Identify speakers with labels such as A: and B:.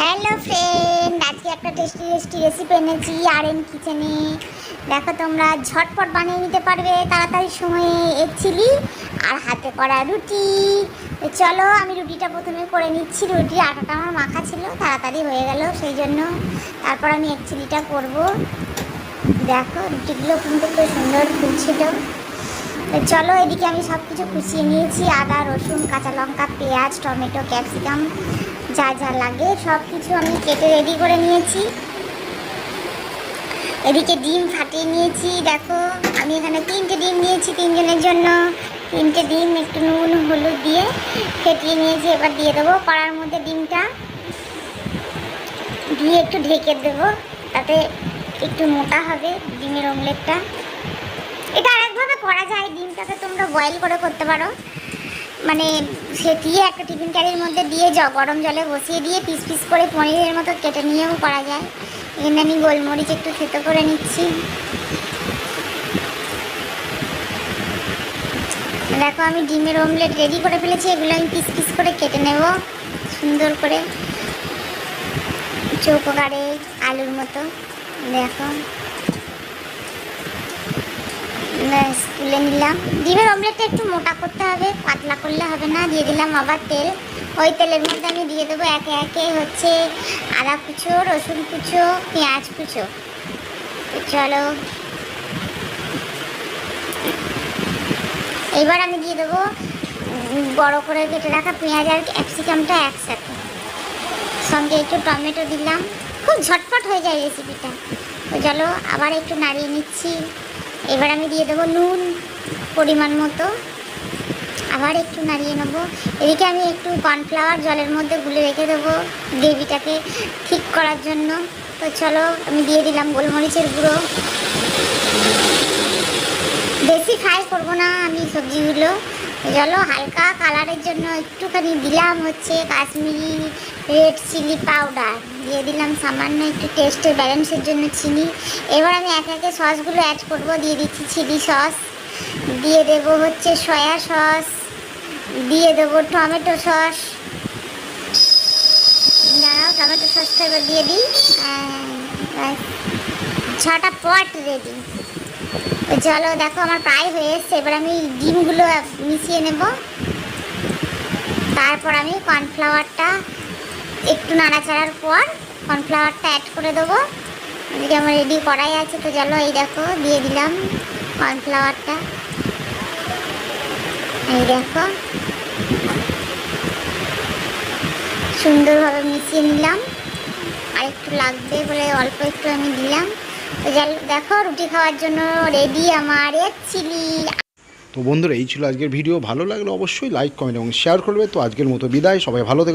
A: Hello friend আজকে একটা tasty tasty recipe এনেছি আর এন কিচেনে দেখো তোমরা, ঝটপট বানিয়ে নিতে পারবে তাড়াতাড়ি সময়ে এগ চিলি আর হাতে করা রুটি। চলো, আমি রুটিটা প্রথমে করে নিচ্ছি। রুটি আটাটা আমার মাখা ছিল, তাড়াতাড়ি হয়ে গেল, সেই জন্য তারপর আমি এগ চিলিটা করব। দেখো, রুটিগুলো কিন্তু খুব সুন্দর ফুলছিল। চলো, এদিকে আমি সব কিছু কুচিয়ে নিয়েছি। আদা, রসুন, কাঁচা লঙ্কা, পেঁয়াজ, টমেটো, ক্যাপসিকাম। যা যা লাগে সব কিছু আমি কেটে রেডি করে নিয়েছি। এদিকে ডিম ফাটিয়ে নিয়েছি, দেখো, আমি এখানে তিনটে ডিম নিয়েছি তিনজনের জন্য। তিনটে ডিম, একটু নুন, হলুদ দিয়ে ফেটিয়ে নিয়েছি, এবার দিয়ে দেবো কড়ার মধ্যে ডিমটা। দিয়ে একটু ঢেকে দেবো, তাতে একটু মোটা হবে ডিমের অমলেটটা এটা আরেকভাবে করা যায়, ডিমটাকে তোমরা বয়েল করে করতে পারো। মানে সেটিয়ে একটা টিফিন ক্যারির মধ্যে দিয়ে জ গরম জলে বসিয়ে দিয়ে পিস পিস করে পনিরের মতো কেটে নিয়েও করা যায়। এখানে আমি গোলমরিচ একটু থেতো করে নিচ্ছি। দেখো, আমি ডিমের অমলেট রেডি করে ফেলেছি, এগুলো আমি পিস পিস করে কেটে নেব, সুন্দর করে। চৌকোকারে আলুর মতো, দেখো। তুলে নিলাম। ডিমের অমলেটটা একটু মোটা করতে হবে, পাতলা করলে হবে না, দিয়ে দিলাম আবার তেল। ওই তেলের মধ্যে আমি দিয়ে দেবো একে একে হচ্ছে আদা কুচো, রসুন কুচো, পেঁয়াজ কুচো। চলো। এবার আমি দিয়ে দেবো বড় করে কেটে রাখা পেঁয়াজ আর ক্যাপসিকামটা একসাথে। সঙ্গে একটু টমেটো দিলাম। খুব ঝটপট হয়ে যায় রেসিপিটা চলো, আবার একটু নাড়িয়ে নিচ্ছি। এবার আমি দিয়ে দেবো নুন পরিমাণ মতো। আবার একটু নাড়িয়ে নেব। এদিকে আমি একটু কর্নফ্লাওয়ার জলের মধ্যে গুলে রেখে দেবো গ্রেভিটাকে ঠিক করার জন্য। তো চলো, আমি দিয়ে দিলাম গোলমরিচের গুঁড়ো। বেশি ফ্রাই করব না আমি সবজিগুলো। চলো, হালকা কালারের জন্য একটুখানি দিলাম হচ্ছে কাশ্মীরি রেড চিলি পাউডার দিয়ে দিলাম সামান্য একটু টেস্টের ব্যালেন্সের জন্য চিনি। এবার আমি এক একে সসগুলো অ্যাড করব, দিয়ে দিচ্ছি চিলি সস দিয়ে দেবো হচ্ছে সয়া সস দিয়ে দেবো টমেটো সস দাঁড়াও টমেটো সসটা এবার দিয়ে দিই। ছটা পট রেডি চলো দেখো আমার প্রায় হয়ে এসছে। এবার আমি ডিমগুলো মিশিয়ে নেব। তারপর আমি কর্নফ্লাওয়ারটা একটু নাড়াচাড়ার পর কর্নফ্লাওয়ারটা অ্যাড করে দেবো। এদিকে আমার রেডি করাই আছে, তো চলো এই দেখো, দিয়ে দিলাম কর্নফ্লাওয়ারটা। এই দেখো। সুন্দরভাবে মিশিয়ে নিলাম। আর একটু লাগবে বলে অল্প একটু আমি দিলাম। তো দেখো, রুটি খাওয়ার জন্য রেডি আমার এক চিলি।
B: তো বন্ধুরা, এই ছিল আজকের ভিডিও ভালো লাগলে অবশ্যই লাইক কমেন্ট এবং শেয়ার করবে। তো আজকের মতো বিদায়। সবাই ভালো থেকো